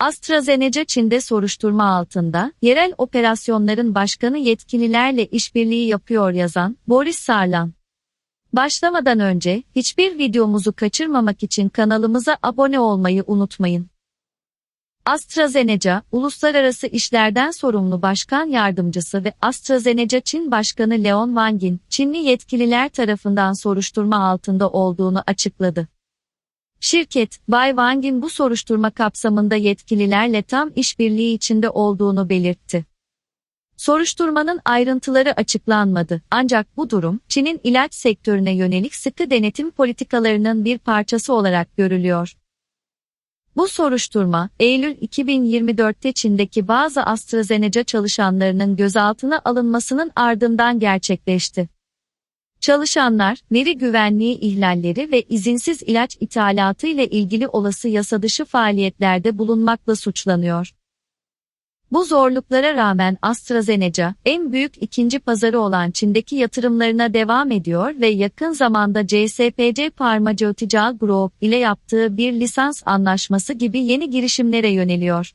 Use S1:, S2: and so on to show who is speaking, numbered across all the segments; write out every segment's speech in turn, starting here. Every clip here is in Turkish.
S1: AstraZeneca Çin'de soruşturma altında, yerel operasyonların başkanı yetkililerle işbirliği yapıyor yazan Boris Sarlan. Başlamadan önce hiçbir videomuzu kaçırmamak için kanalımıza abone olmayı unutmayın. AstraZeneca, Uluslararası İşlerden Sorumlu Başkan Yardımcısı ve AstraZeneca Çin Başkanı Leon Wang'in, Çinli yetkililer tarafından soruşturma altında olduğunu açıkladı. Şirket, Bay Wang'in bu soruşturma kapsamında yetkililerle tam işbirliği içinde olduğunu belirtti. Soruşturmanın ayrıntıları açıklanmadı ancak bu durum Çin'in ilaç sektörüne yönelik sıkı denetim politikalarının bir parçası olarak görülüyor. Bu soruşturma, Eylül 2024'te Çin'deki bazı AstraZeneca çalışanlarının gözaltına alınmasının ardından gerçekleşti. Çalışanlar, veri güvenliği ihlalleri ve izinsiz ilaç ithalatı ile ilgili olası yasadışı faaliyetlerde bulunmakla suçlanıyor. Bu zorluklara rağmen AstraZeneca, en büyük ikinci pazarı olan Çin'deki yatırımlarına devam ediyor ve yakın zamanda CSPC Pharmaceutical Group ile yaptığı bir lisans anlaşması gibi yeni girişimlere yöneliyor.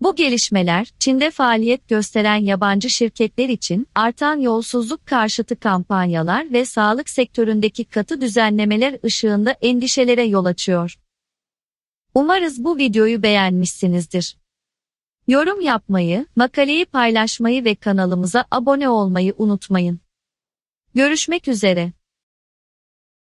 S1: Bu gelişmeler, Çin'de faaliyet gösteren yabancı şirketler için artan yolsuzluk karşıtı kampanyalar ve sağlık sektöründeki katı düzenlemeler ışığında endişelere yol açıyor. Umarız bu videoyu beğenmişsinizdir. Yorum yapmayı, makaleyi paylaşmayı ve kanalımıza abone olmayı unutmayın. Görüşmek üzere.